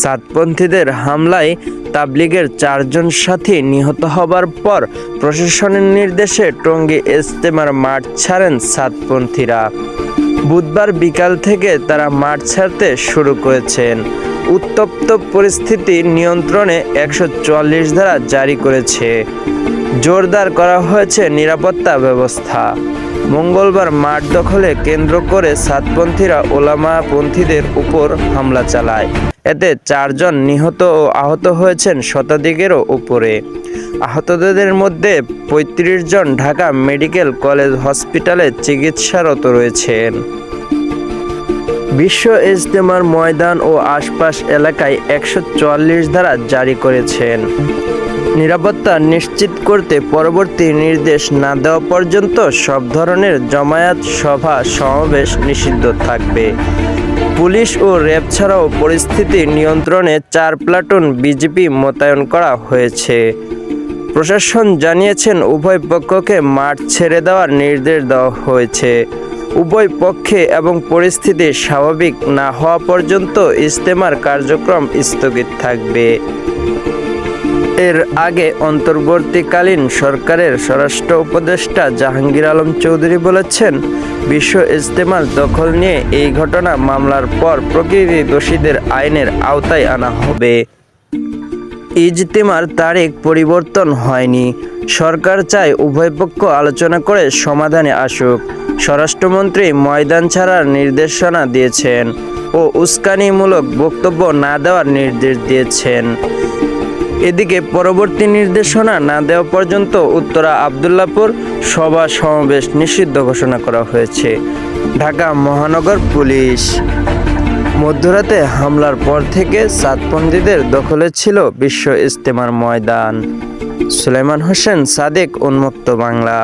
সাতপন্থীদের হামলায় তাবলিগের চারজন সাথী নিহত হবার পর প্রশাসনের নির্দেশে টঙ্গী ইজতেমার মাঠ ছাড়েন সাতপন্থীরা। বুধবার বিকাল থেকে তারা মাঠ ছাড়তে শুরু করেছেন। উত্তপ্ত পরিস্থিতি নিয়ন্ত্রণে একশো চুয়াল্লিশ ধারা জারি করেছে। জোরদার করা হয়েছে নিরাপত্তা ব্যবস্থা। মঙ্গলবার মাঠ দখলে কেন্দ্র করে সাতপন্থীরা ওলামাপন্থীদের উপর হামলা চালায়। এতে চারজন নিহত ও আহত হয়েছেন শতাধিকেরও উপরে। আহতদের মধ্যে পঁয়ত্রিশ জন ঢাকা মেডিকেল কলেজ হসপিটালে চিকিৎসারত রয়েছেন। বিশ্ব ইজতেমার ময়দান ও আশপাশ এলাকায় একশো চুয়াল্লিশ ধারা জারি করেছেন। নিরাপত্তা নিশ্চিত করতে পরবর্তী নির্দেশ না দেওয়া পর্যন্ত সব ধরনের জমায়েত সভা সমাবেশ নিষিদ্ধ থাকবে। পুলিশ ও র্যাব ছাড়াও পরিস্থিতি নিয়ন্ত্রণে চার প্লাটুন বিজেপি মোতায়েন করা হয়েছে। প্রশাসন জানিয়েছেন, উভয় পক্ষকে মাঠ ছেড়ে দেওয়ার নির্দেশ দেওয়া হয়েছে। উভয় পক্ষে এবং পরিস্থিতি স্বাভাবিক না হওয়া পর্যন্ত ইজতেমার কার্যক্রম স্থগিত থাকবে। এর আগে অন্তর্বর্তীকালীন সরকারের স্বরাষ্ট্র উপদেষ্টা জাহাঙ্গীর আলম চৌধুরী বলেছেন, বিশ্ব ইজতেমার দখল নিয়ে এই ঘটনা মামলার পর প্রকৃতি দোষীদের আইনের আওতায় আনা হবে। ইজতেমার তারিখ পরিবর্তন হয়নি। সরকার চায় উভয় পক্ষ আলোচনা করে সমাধানে আসুক। স্বরাষ্ট্রমন্ত্রী ময়দান ছাড়ার নির্দেশনা দিয়েছেন ও উস্কানিমূলক বক্তব্য না দেওয়ার নির্দেশ দিয়েছেন। এদিকে পরবর্তী নির্দেশনা না দেওয়া পর্যন্ত উত্তরা আবদুল্লাপুর সভা সমাবেশ নিষিদ্ধ ঘোষণা করা হয়েছে। ঢাকা মহানগর পুলিশ। মধ্যরাতে হামলার পর থেকে সাতপন্থীদের দখলে ছিল বিশ্ব ইজতেমার ময়দান। সুলেমান হোসেন সাদেক, উন্মুক্ত বাংলা।